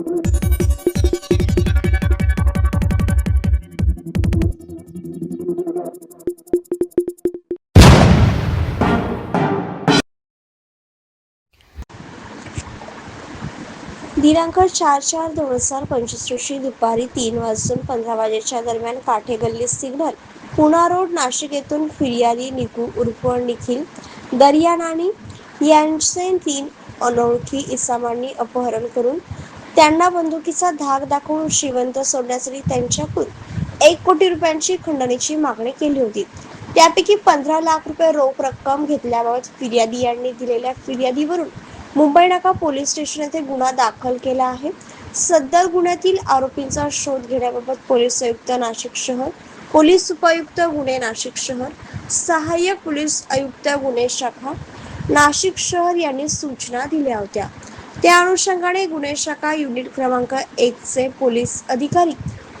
दिनांक चार चार दोन हजार पंचवीस रोजी दुपारी तीन वाजून पंधरा वाजेच्या दरम्यान काठे गल्ली सिग्नल पुणा रोड नाशिक येथून फिर्यादी निकू उर्फ निखिल दर्यानानी यांचे तीन अनोळखी इसामांनी अपहरण करून त्यांना बंदुकीचा धाक दाखवून शिवंत सोडण्यासाठी त्यांच्याकडून एक कोटी रुपयांची खंडणीची मागणी केली होती. त्यापैकी पंधरा लाख रुपये रोख रक्कम घेतल्याबाबत फिर्यादी यांनी दिलेल्या फिर्यादीवरून मुंबई नाका पोलीस स्टेशन येथे गुन्हा दाखल केला आहे. सदर गुन्ह्यातील आरोपींचा शोध घेण्याबाबत पोलीस आयुक्त नाशिक शहर पोलीस उपायुक्त गुन्हे नाशिक शहर सहाय्यक पोलीस आयुक्त गुन्हे शाखा नाशिक शहर यांनी सूचना दिल्या होत्या. त्या अनुषंगाने गुन्हे शाखा युनिट क्रमांक एकचे पोलीस अधिकारी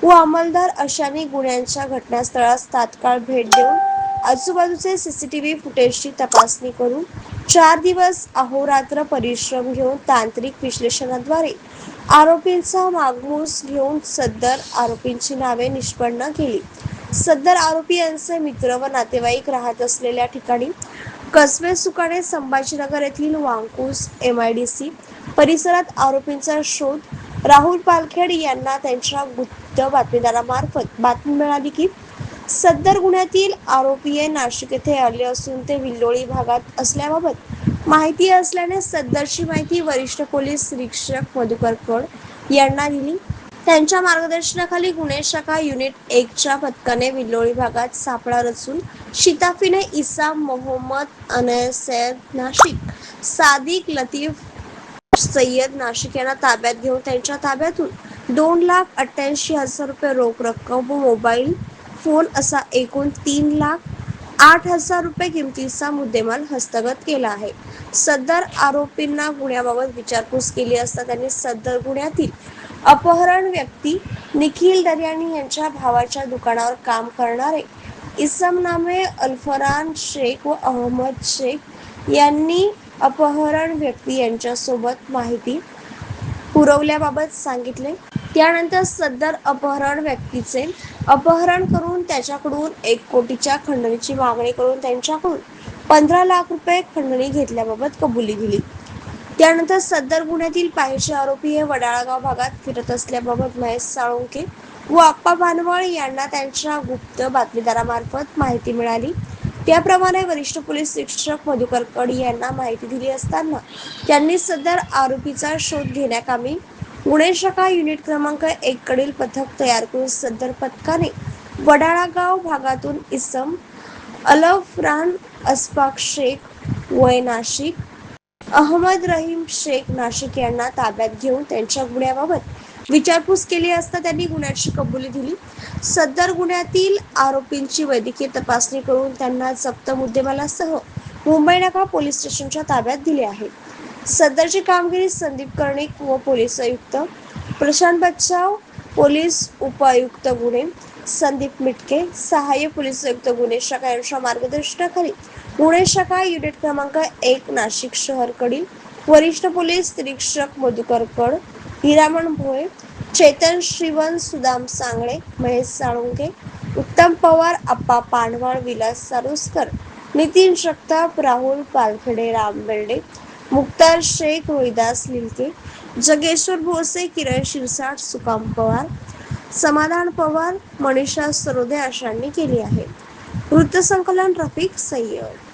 व अंमलदार अशाने गुन्ह्यांच्या घटनास्थळास तात्काळ भेट देऊन आजूबाजूचे सीसीटीव्ही फुटेजची तपासणी करून चार दिवस अहोरात्र परिश्रम घेऊन तांत्रिक विश्लेषणाद्वारे आरोपींचा मागमूस घेऊन सदर आरोपींची नावे निष्पन्न केली. सदर आरोपी यांचे मित्र व नातेवाईक राहत असलेल्या ठिकाणी कसबे सुकाणे संभाजीनगर येथील वांकूस एम आय डी सी परिसरात आरोपींचा शोध. राहुल पालखेड यांना त्यांच्या गुप्त बातमीदारामार्फत बातमी मिळाली की सदर गुन्ह्यातील आरोपी हे नाशिक येथे आले असून ते विल्लोळी भागात असल्याबाबत माहिती असल्याने सदरची माहिती वरिष्ठ पोलीस निरीक्षक मधुकर कड यांना दिली. त्यांच्या मार्गदर्शनाखाली गुन्हे शाखा युनिट एकच्या पथकाने विल्लोळी भागात सापळा रचून शिताफीने इसा मोहम्मद अनय सैयद नाशिक सादिक लतीफ सय्यद नाशिक यांना ताब्यात घेऊन त्यांच्या ताब्यातून दोन लाख अठ्ठ्याऐंशी हजार रुपये रोख रक्कम व मोबाईल फोन असा एकूण तीन लाख आठ हजार रुपये किमतीचा मुद्देमाल हस्तगत केला आहे. सदर आरोपींना गुन्ह्याबाबत विचारपूस केली असता त्यांनी सदर गुन्ह्यातील अपहरण व्यक्ती निखिल दर्यानी यांच्या भावाच्या दुकानावर काम करणारे इसम नामे अल्फरान शेख व अहमद शेख यांनी अपहरण व्यक्ती यांच्यासोबत माहिती पुरवल्याबाबत सांगितले. त्यानंतर सदर अपहरण व्यक्तीचे अपहरण करून त्याच्याकडून एक कोटीच्या खंडणीची मागणी करून त्यांच्याकडून पंधरा लाख रुपये खंडणी घेतल्याबाबत कबुली दिली. त्यानंतर सदर गुन्ह्यातील पाहिजे आरोपी हे वडाळागाव भागात फिरत असल्याबाबत महेश साळुंके व आप्पा भानवळ यांना त्यांच्या गुप्त बातमीदारामार्फत माहिती मिळाली. त्याप्रमाणे वरिष्ठ पोलीस शिक्षक मधुकर कडी यांना माहिती दिली असताना त्यांनी सदर आरोपीचा शोध घेण्याकामी गुन्हे शाखा युनिट क्रमांक एक कडील पथक तयार करून सदर पथकाने वडाळागाव भागातून इसम अलफरान अस्पाक शेख वय नाशिक अहमद रहीम शेख नाशिक यांना ताब्यात घेऊन त्यांच्या गुन्ह्याबाबत विचारपूस केली असता त्यांनी गुन्ह्याची कबुली दिली. सदर गुन्ह्यातील आरोपींची वैद्यकीय तपासणी करून त्यांना जप्त मुद्देमालासह मुंबई नाका पोलीस स्टेशनच्या ताब्यात दिले आहे. सदरची कामगिरी संदीप कर्णिक व पोलीस आयुक्त प्रशांत बच्चाव पोलीस उपायुक्त गुन्हे संदीप मिटके सहाय्य पोलीस आयुक्त गुन्हे शाखा यांच्या मार्गदर्शनाखाली पुणे शाखा युनिट क्रमांक एक नाशिक शहरकडील वरिष्ठ पोलीस निरीक्षक मधुकर कड हिरामण भोये चेतन श्रीवन सुदाम सांगळे महेश साळुंके उत्तम पवार अप्पा पानवाळ विलास सारुसकर नितीन जगताप राहुल पालखेडे राम बेर्डे मुक्तार शेख रोहिदास लिलके जगेश्वर भोसे किरण शिरसाट सुकाम पवार समाधान पवार मनीषा सरोदे अशांनी केली आहे. वृत्तसंकलन रफिक सय्यद